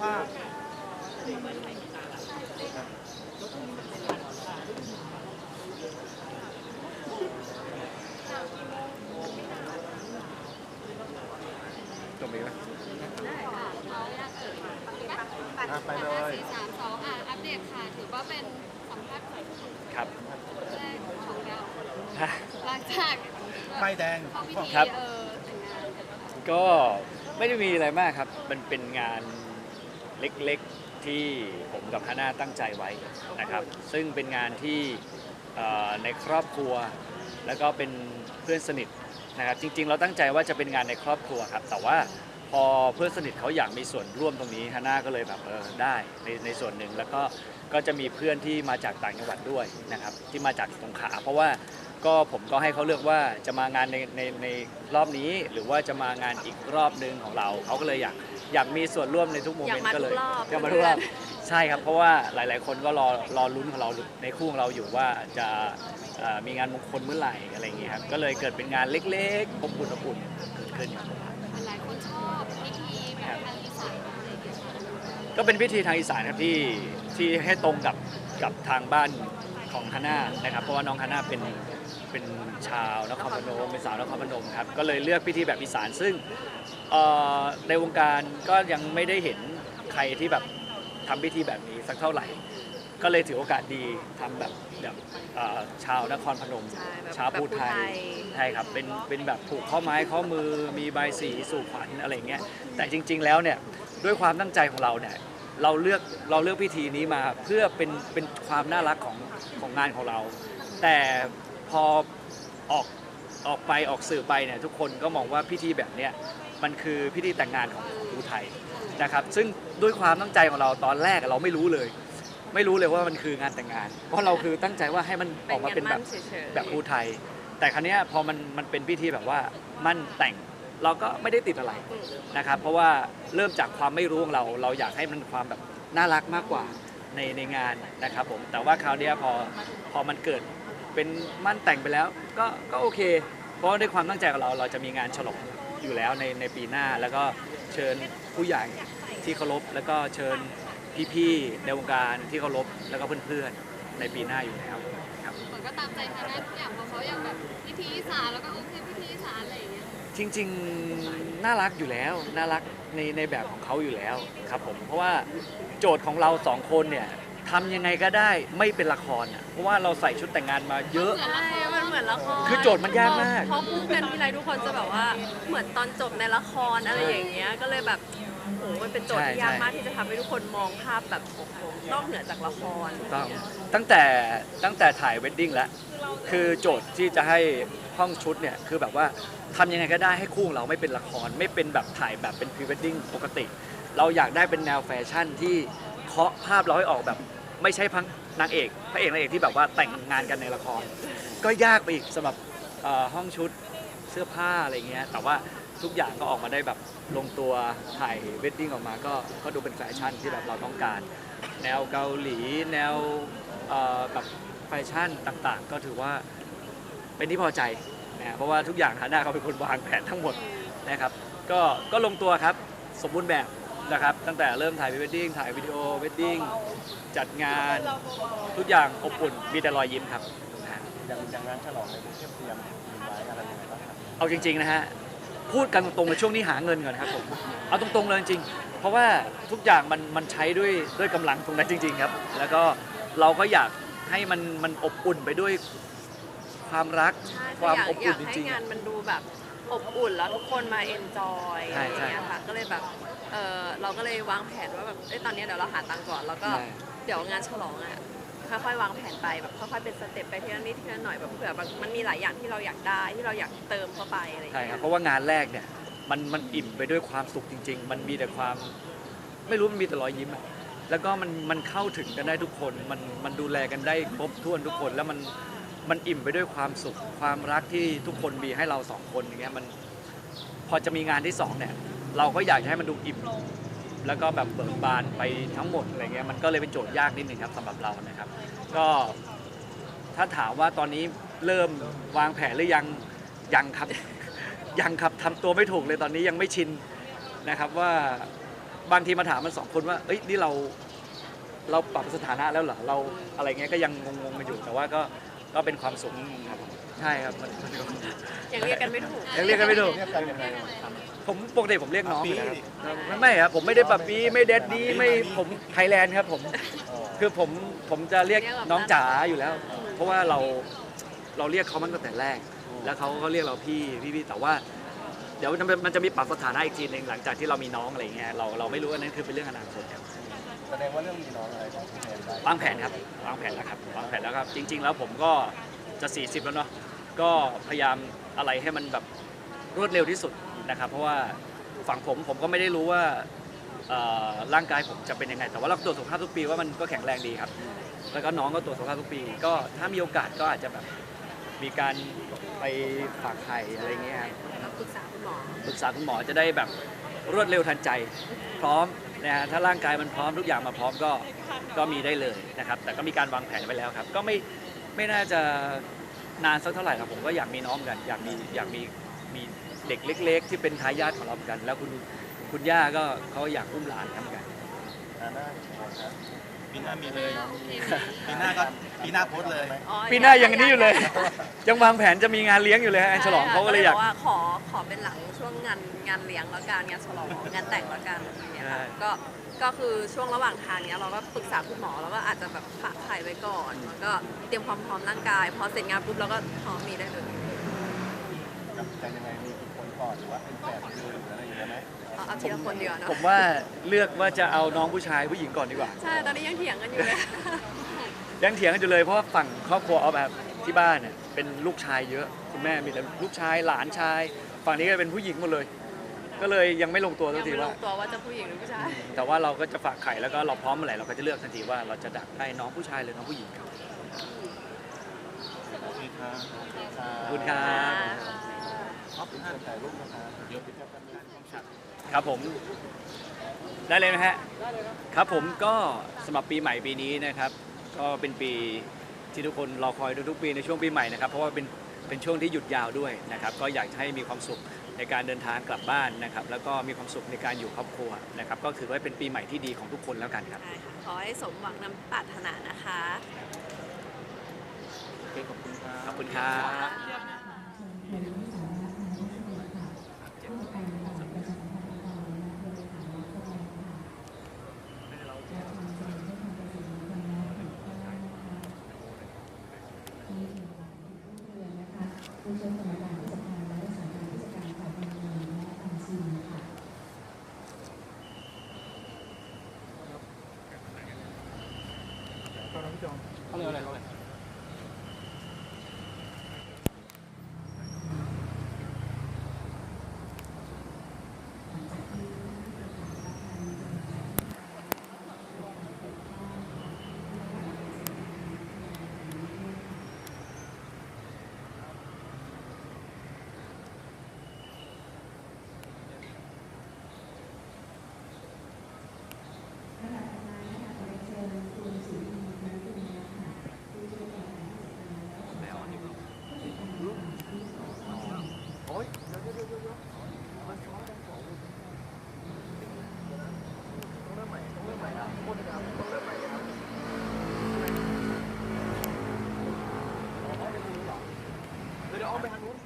ภาพตรงนี้ไหมได้ค่ะเขาอยากเอ่ยอะไปเลยสี่สามสองอะอัปเดตค่ะ ถือว่าเป็นสัมภาษณ์แรกครับของเราฮะหลังจากป้ายแดงเข้าพิธีครับเออแต่งงานกันค่ะก็ไม่ได้มีอะไรมากครับ มันเป็นงาน เล็กๆที่ผมกับฮาน่าตั้งใจไว้นะครับ ซึ่งเป็นงานที่เอ่อในครอบครัว แล้วก็เป็นเพื่อนสนิทนะครับ จริง ๆ เราตั้งใจว่าจะเป็นงานในครอบครัวครับ แต่ว่าพอเพื่อนสนิทเขาอยากมีส่วนร่วมตรงนี้ฮาน่าก็เลยแบบเออได้ในในส่วนหนึ่งแล้วก็ก็จะมีเพื่อนที่มาจากต่างจังหวัดด้วยนะครับ ที่มาจากสงขลาเพราะว่าก็ผมก็ให้เขาเลือกว่าจะมางานในในในรอบนี้ หรือว่าจะมางานอีกรอบหนึ่งของเราเขาก็เลยอยาก อยากมีส่วนร่วมในทุกโมเมนต์ก็เลยอยากมาทุกรอบอยากมาทุกรอบใช่ครับเพราะว่าหลาย ๆ คนก็รอรอลุ้นของเราในคู่ของเราอยู่ว่าจะเอ่อมีงานมงคลเมื่อไหร่อะไรอย่างเงี้ยครับก็เลยเกิดเป็นงานเล็กๆอบอุ่นอบอุ่นเกิดขึ้นครับหลายคนชอบพิธีแบบทางอีสานอะไรอย่างเงี้ยค่ะก็เป็นพิธีทางอีสานครับที่ที่ให้ตรงกับกับทางบ้านของฮาน่านะครับเพราะว่าน้องฮาน่าเป็นเป็นชาวนครพนมเป็นสาวนครพนมครับก็เลยเลือกพิธีแบบอีสานซึ่ง เอ่อในวงการก็ยังไม่ได้เห็นใครที่แบบทำพิธีแบบนี้สักเท่าไหร่ ก็เลยถือโอกาสดีทำแบบแบบเอ่อชาวนครพนม ใช่แบบชาวพูไทแบบภูไทยยใช่ครับเป็นเป็นแบบผูกข้อไม้ข้อมือมีใบายสีสู่ขวัญอะไรอย่างเงี้ยแต่จริง ๆ แล้วเนี่ยด้วยความตั้งใจของเราเนี่ยเราเลือกเราเลือกพิธีนี้มาเพื่อเป็นเป็นความน่ารักของของงานของเรา แต่พอออกออกไปออกสื่อไปเนี่ยทุกคนก็มองว่าพิธีแบบเนี้ย มันคือพิธีแต่งงานของของภูไทยนะครับ ซึ่งด้วยความตั้งใจของเราตอนแรกเราไม่รู้เลย ไม่รู้เลยว่ามันคืองานแต่งงาน เพราะเราคือตั้งใจว่าให้มันออกมาเป็นแบบเฉยๆแบบภูไทย แต่ครั้นี้ยพอมันมันเป็นพิธีแบบว่ามั่นแต่งเราก็ไม่ได้ติดอะไรนะครับ เพราะว่าเริ่มจากความไม่รู้ของเรา เราอยากให้มันความแบบน่ารักมากกว่าในในงานนะครับผม แต่ว่าคราวเนี้ยพอพอมันเกิดเป็นมั่นแต่งไปแล้ว ก็ก็โอเค เพราะว่าด้วยความตั้งใจของเราเราจะมีงานฉลอง อยู่แล้วในในปีหน้าแล้วก็เชิญผู้ใหญ่ที่เคารพแล้วก็เชิญพี่ๆในวงการที่เคารพแล้วก็เพื่อนๆในปีหน้าอยู่แล้วครับเหมือนก็ตามใจทางด้านทุกอย่างเพราะเขาอยากแบบพิธีอีสานแล้วก็โอเคพิธีอีสานอะไรอย่างเงี้ยจริงๆน่ารักอยู่แล้วน่ารักในในแบบของเขาอยู่แล้วครับผมเพราะว่าโจทย์ของเราสองคนเนี่ยทำยังไงก็ได้ไม่เป็นละครอะเพราะว่าเราใส่ชุดแต่งงานมาเยอะ เหมือนละครมัน เหมือนละครคือโจทย์มันยากมาก พอคู่กันทีไรทุกคนจะแบบว่าเหมือนตอนจบในละครอะไรอย่างเงี้ยก็เลยแบบโอ้โหมันเป็นโจทย์ที่ใช่ยากใช่มากที่จะทำให้ทุกคนมองภาพแบบโอ้โหนอกเหนือจากละครถูกต้องตั้งแต่ตั้งแต่ถ่ายเวดดิ้งแล้วคือโจทย์ที่จะให้ห้องชุดเนี่ยคือแบบว่าทำยังไงก็ได้ให้คู่ของเราไม่เป็นละคร ไม่เป็นแบบถ่ายแบบเป็นพรีเวดดิ้งปกติ เราอยากได้เป็นแนวแฟชั่นที่เคาะภาพเราให้ออกแบบ ไม่ใช่พังนางเอกพระเอกนางเอกที่แบบว่าแต่งงานกันในละคร ก็ยากไปอีกสำหรับเอ่อห้องชุดเสื้อผ้าอะไรเงี้ยแต่ว่าทุกอย่างก็ออกมาได้แบบลงตัวถ่ายเวดดิ้งออกมาก็ก็ดูเป็นแฟชั่นที่แบบเราต้องการ แนวเกาหลีแนวเอ่อแบบแฟชั่นต่างๆ ก็ถือว่าเป็นที่พอใจนะเพราะว่าทุกอย่างฮาน่าเขาเป็นคนวางแผนทั้งหมดนะครับก็ก็ลงตัวครับสมบูรณ์แบบนะครับตั้งแต่เริ่มถ่ายพรีเวดดิ้งถ่ายวิดีโอเวดดิ้งจัดงานทุกอย่างอบอุ่นมีแต่รอยยิ้มครับ ย่างอย่างงานฉลองในกรุงเทพเตรียมมีไว้อะไรยังไงบ้างครับเอาจริง ๆ นะฮะ พูดกันตรงๆในช่วงนี้หาเงินก่อนครับผม เอาตรงๆเลยจริงๆเพราะว่าทุกอย่างมันมันใช้ด้วยด้วยกำลังตรงนั้นจริง ๆ ครับ แล้วก็เราก็อยากให้มันมันอบอุ่นไปด้วยความรักใช่คคือวามอยากอบออุ่ยานกจให้ริงๆงาอะนมันดูแบบอบอุ่นแล้วทุกคนมาเอนจอยใช่อะไรอย่างเงี้ยค่ะก็เลยแบบเออเราก็เลยวางแผนว่าแบบเอ้ยตอนนี้เดี๋ยวเราหาตังค์ก่อนแล้วก็ใช่ เดี๋ยวงานฉลองอะ ค่อยๆวางแผนไปแบบค่อยๆเป็นสเต็ปไปทีละนิดทีละหน่อยแบบเผื่อแบบมันมีหลายอย่างที่เราอยากได้ที่เราอยากเติมเข้าไปอะไรอย่างใช่เงี้ครับยเพราะว่างานแรกเนี่ยมันมันอิ่มไปด้วยความสุขจริง ๆ มันมีแต่ความไม่รู้มันมีแต่รอยยิ้มอะแล้วก็มันมันเข้าถึงกันได้ทุกคนมันมันดูแลกันได้ครบถ้วนทุกคนแล้วมันมันอิ่มไปด้วยความสุข ความรักที่ทุกคนมีให้เราสองคนอย่างเงี้ยมันพอจะมีงานที่สองเนี่ยเราก็อยากจะให้มันดูอิ่ม แล้วก็แบบเบิกบานไปทั้งหมดอะไรเงี้ยมันก็เลยเป็นโจทย์ยากนิดหนึ่งครับสำหรับเรานะครับ ก็ถ้าถามว่าตอนนี้เริ่มวางแผนหรือยังยังครับ ยังครับทำตัวไม่ถูกเลยตอนนี้ยังไม่ชินนะครับว่าบางทีมาถามมันสองคนว่าเอ้ยนี่เราเราปรับสถานะแล้วเหรอเราอะไรเงี้ยก็ยังงงๆกันอยู่แต่ว่าก็ ก็เป็นความสุขครับใช่ครับมันมันก็ยังเรียกกันไม่ถูก ยังเรียกกันไม่ถูก เรียกกันยังไงผมปกติผมเรียกน้องปีอยู่แล้วครับไม่ไม่ครับผมไม่ได้ปับปี้ไม่เด็ดดี้ไม่ผมไทยแลนด์ครับผมอ๋อคือผมผมจะเรียกเรียกแบบน้องนั้นจ๋าอยู่แล้ว เพราะว่าเราเราเรียกเขามันตั้งแต่แรก แล้วเขาก็เรียกเราพี่พี่พี่แต่ว่า เดี๋ยวมันจะมันจะมีปรับสถานะอีกทีหนึ่งหลังจากที่เรามีน้องอะไรอย่างเงี้ยเราเราไม่รู้อันนั้นคือเป็นเรื่องอนาคตครับ แสดงว่าเรื่องมีน้องอะไรของพี่แทนได้วางแผนครับวางแผนแล้วครับวางแผนแล้วครับ จริง ๆ แล้วผมก็จะ 40 แล้วเนาะก็พยายามอะไรให้มันแบบรวดเร็วที่สุดนะครับ เพราะว่าฝั่งผมผมก็ไม่ได้รู้ว่าเอ่อร่างกายผมจะเป็นยังไง แต่ว่าเราตรวจสุขภาพทุกปีว่ามันก็แข็งแรงดีครับ แล้วก็น้องก็ตรวจสุขภาพทุกปี ก็ถ้ามีโอกาสก็อาจจะแบบมีการไปฝากไข่อะไรเงี้ยครับแล้วปรึกษาคุณหมอ ปรึกษาคุณหมอจะได้แบบรวดเร็วทันใจ พร้อม นะฮะถ้าร่างกายมันพร้อมทุกอย่างมาพร้อมก็ก็มีได้เลยนะครับ แต่ก็มีการวางแผนไว้แล้วครับ ก็ไม่ไม่น่าจะนานสักเท่าไหร่ครับผมก็อยากมีน้องกัน อยากมีอยากมีมีเด็กเล็ก ๆ ที่เป็นทายาทของเราเหมือนกัน แล้วคุณคุณย่าก็เขาอยากอุ้มหลานทำกัน อ่าหน้าอีกครับ ปีหน้ามีเลยโอเคปีหน้าก็ปีหน้าโพสต์เลย อ๋อปีหน้ายังอันนี้อยู่เลย ยังวางแผนจะมีงานเลี้ยงอยู่เลยฮะแอนฉลองเขาก็เลยอยากบว่าขอขอเป็นหลังช่วงงานงานเลี้ยงแล้วกันงานฉลองงานแต่งแล้วกันอย่างเงี้ยค่ะใช่ก็ก็คือช่วงระหว่างทางเนี้ยเราก็ปรึกษาคุณหมอแล้วก็อาจจะแบบฝากไข่ไว้ก่อนแล้วก็เตรียมความพร้อมร่างกาย พอเสร็จงานปุ๊บเราก็พร้อมมีได้เลย กับใจยังไงมีกี่คนก่อนหรือว่าเป็นแฝดเลยหรืออะไรอย่างเงี้ยไหม เอาเอาทีละคนดีกว่าเนอะผมว่าเลือกว่าจะเอาน้องผู้ชายผู้หญิงก่อนดีกว่า ใช่ตอนนี้ยังเถียงกันอยู่เลย ยังเถียงกันอยู่เลยเพราะว่าฝั่งครอบครัวเอาแบบที่บ้านเนี่ยเป็นลูกชายเยอะคุณแม่มีแต่ลูกชายหลานชาย ฝั่งนี้ก็เป็นผู้หญิงหมดเลย ก็เลยยังไม่ลงตัวสัยักงทีไม่ลว่า งตัวว่าจะผู้หญิงหรือผู้ชาย แต่ว่าเราก็จะฝากไข่แล้วก็เราพร้อมเมื่อไหร่เราก็จะเลือกทันทีว่าเราจะดักได้น้องผู้ชายหรือน้องผู้หญิงครับโอเคครับขอบคุณครับครับเชิญถ่ายรูปนะครับเดี๋ยวพี่แทนกัน ครับผมได้เลยไหมฮะครับผมก็สำหรับปีใหม่ปีนี้นะครับ ก็เป็นปีที่ทุกคนรอคอยทุกๆปีในช่วงปีใหม่นะครับ เพราะว่าเป็นเป็นช่วงที่หยุดยาวด้วยนะครับ ก็อยากให้มีความสุขในการเดินทางกลับบ้านนะครับ แล้วก็มีความสุขในการอยู่ครอบครัวนะครับ ก็ถือว่าเป็นปีใหม่ที่ดีของทุกคนแล้วกันครับใช่ค่ะขอให้สมหวังนำปรารถนานะคะโอเคขอบคุณครับ ขอบคุณครับเขาเรียกอะ ไรเขาเรียก ดี๋ยวอ้อมไปทางนู้น